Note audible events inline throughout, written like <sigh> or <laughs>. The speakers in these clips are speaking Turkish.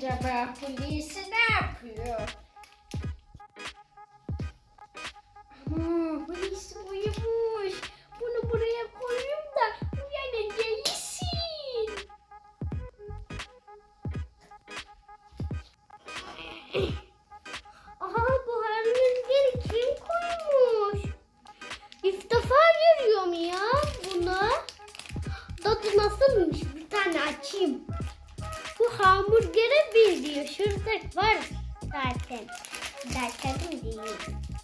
Acaba Hulusi ne yapıyor? Ama Hulusi uyumuş. Bunu buraya koyayım da uyanınca yesin. <clears throat> Aha bu hamburgeri kim koymuş? İlk defa görüyorum ya bunu. Tadı nasılmış? Bir tane açayım. Bu hamburgere benziyor. Şurada var zaten. Zaten değil. Aa!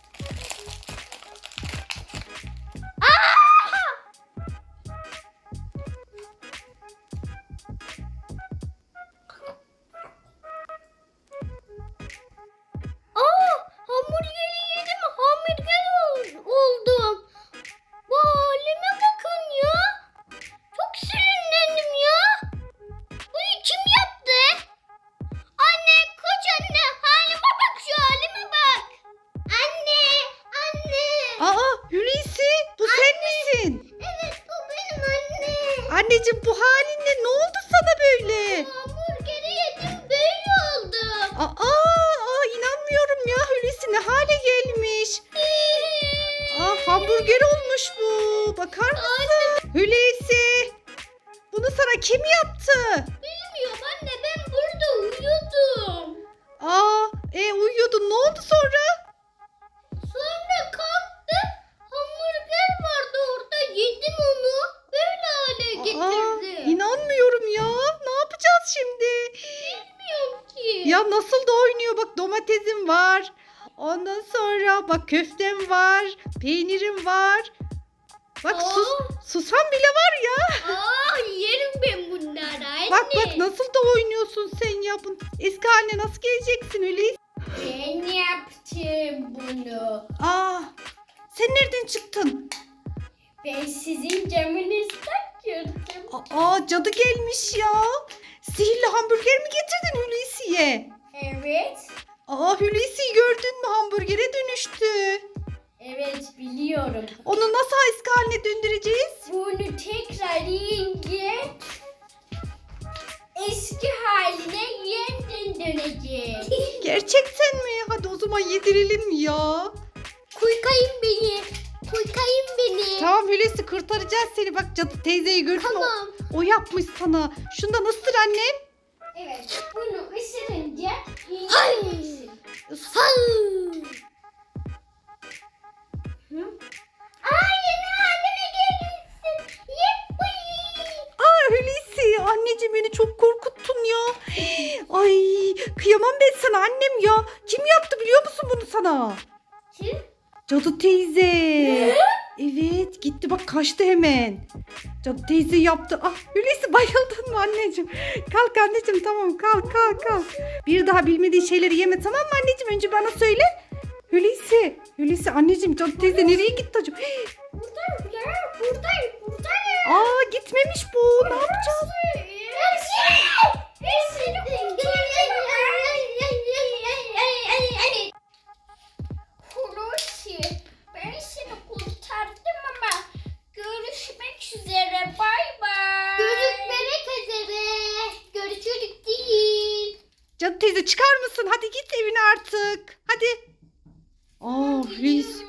Anneciğim bu halinle ne oldu sana böyle? Hamburgeri yedim böyle oldum. Aa, aa inanmıyorum ya Hulusi ne hale gelmiş. Aa <laughs> hamburger olmuş bu. Bakar mısın? Hulusi. Bunu sana kim yaptı? Bilmiyorum anne ben burada uyuyordum. Aa e uyuyordun ne oldu? Sonra kalktım hamburger vardı orada yedim onu. Böyle hale Aa getirdim. inanmıyorum ya. Ne yapacağız şimdi? Bilmiyorum ki. Ya nasıl da oynuyor bak domatesim var. Ondan sonra bak köftem var, peynirim var. Bak sus, Aa. susam bile var ya. Aa yerim ben bunları anne. Bak bak nasıl da oynuyorsun sen ya. Eski haline nasıl geleceksin öyle? Ben yaptım bunu. Aa, sen nereden çıktın? Ben sizin camınızdan gördüm. Aa, cadı gelmiş ya. Sihirli hamburger mi getirdin Hulusi'ye? Evet. Aa, Hulusi'yi gördün mü hamburgere dönüştü. Evet biliyorum. Onu nasıl eski haline döndüreceğiz? Bunu tekrar yiyince eski haline yeniden dönecek. Gerçekten mi? Hadi o zaman yedirelim ya. Kurtarın beni. Kurtarın beni. Tamam Hulusi kurtaracağız seni. Bak cadı teyzeyi gördün mü? Tamam. O, o yapmış sana. Şundan ısır annem. Evet bunu ısırınca yiyeceksin. Aa yeni halime gelmişsin. Aa Hulusi anneciğim beni çok korkuttun ya. Ay kıyamam ben sana annem ya. Kim yaptı biliyor musun bunu sana? Kim? Cadı teyze. Evet gitti bak kaçtı hemen. Cadı teyze yaptı. Ah Hulusi bayıldın mı anneciğim? Kalk anneciğim tamam kalk kalk kalk. Bir daha bilmediğin şeyleri yeme tamam mı anneciğim? Önce bana söyle. Hulusi. Hulusi anneciğim cadı teyze nereye gitti acaba? Buradayım ya. Buradayım. Buradayım. Aa gitmemiş bu. Ne yapacağız? Cadı teyze çıkar mısın? Hadi git evine artık. Hadi. Aa Hulusi.